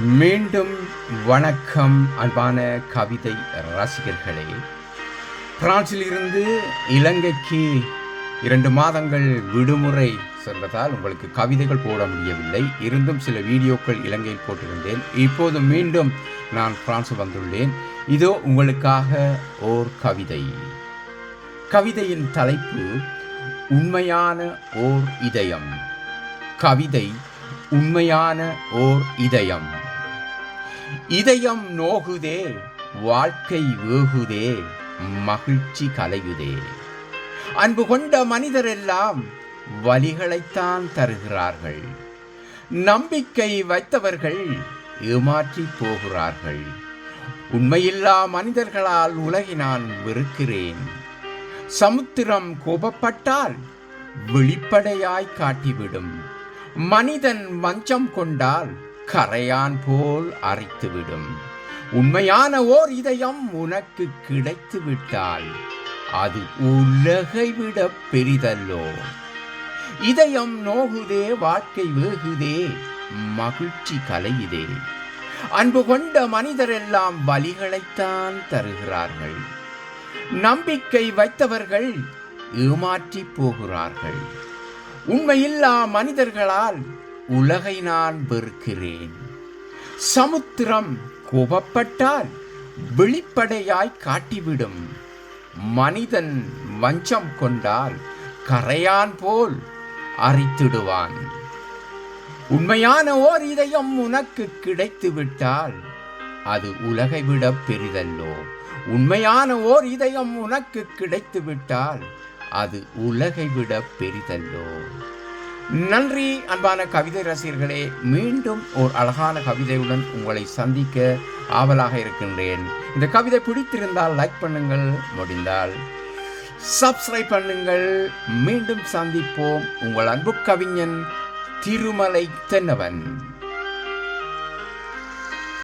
மீண்டும் வணக்கம் அன்பான கவிதை ரசிகர்களே. பிரான்சிலிருந்து இலங்கைக்கு இரண்டு மாதங்கள் விடுமுறை சென்றதால் உங்களுக்கு கவிதைகள் போட முடியவில்லை. இருந்தும் சில வீடியோக்கள் இலங்கையில் போட்டிருந்தேன். இப்போது மீண்டும் நான் பிரான்ஸ் வந்துள்ளேன். இதோ உங்களுக்காக ஓர் கவிதை. கவிதையின் தலைப்பு உண்மையான ஓர் இதயம். கவிதை உண்மையான ஓர் இதயம். இதயம் நோகுதே வாழ்க்கை வேகுதே மகிழ்ச்சி கலையுதே அன்பு கொண்ட மனிதரெல்லாம் வலிகளைத்தான் தருகிறார்கள். நம்பிக்கை வைத்தவர்கள் ஏமாற்றி போகிறார்கள். உண்மையில்லா மனிதர்களால் உலகை நான் வெறுக்கிறேன். சமுத்திரம் கோபப்பட்டால் வெளிப்படையாய் காட்டிவிடும். மனிதன் மஞ்சம் கொண்டால் கரையான் போல் அரைத்துவிடும். உண்மையான ஓர் இதயம் உனக்கு கிடைத்து விட்டால் அது உலகை விட பெரிதல்லோ. இதயம் நோகுதே வாழ்க்கை வேகுதே மகிழ்ச்சி கலையுதே. அன்பு கொண்ட மனிதரெல்லாம் வலிகளைத்தான் தருகிறார்கள். நம்பிக்கை வைத்தவர்கள் ஏமாற்றி போகிறார்கள். உண்மையில்லா மனிதர்களால் உலகை நான் வெறுக்கிறேன். சமுத்திரம் கோபப்பட்டால் வெளிப்படையாய் காட்டிவிடும். மனிதன் வஞ்சம் கொண்டால் கரையான் போல் அரித்திடுவான். உண்மையான ஓர் இதயம் உனக்கு கிடைத்து விட்டால் அது உலகை விட பெரிதல்லோ. உண்மையான ஓர் இதயம் உனக்கு கிடைத்து விட்டால் அது உலகை விட பெரிதல்லோ. நன்றி அன்பான கவிதை ரசிகர்களே. மீண்டும் ஒரு அழகான கவிதையுடன் உங்களை சந்திக்க ஆவலாக இருக்கின்றேன். இந்த கவிதை பிடித்திருந்தால் லைக் பண்ணுங்கள் முடிந்தால் சப்ஸ்கிரைப் பண்ணுங்கள். மீண்டும் சந்திப்போம் உங்கள் அன்பு கவிஞன் திருமலை தென்னவன்.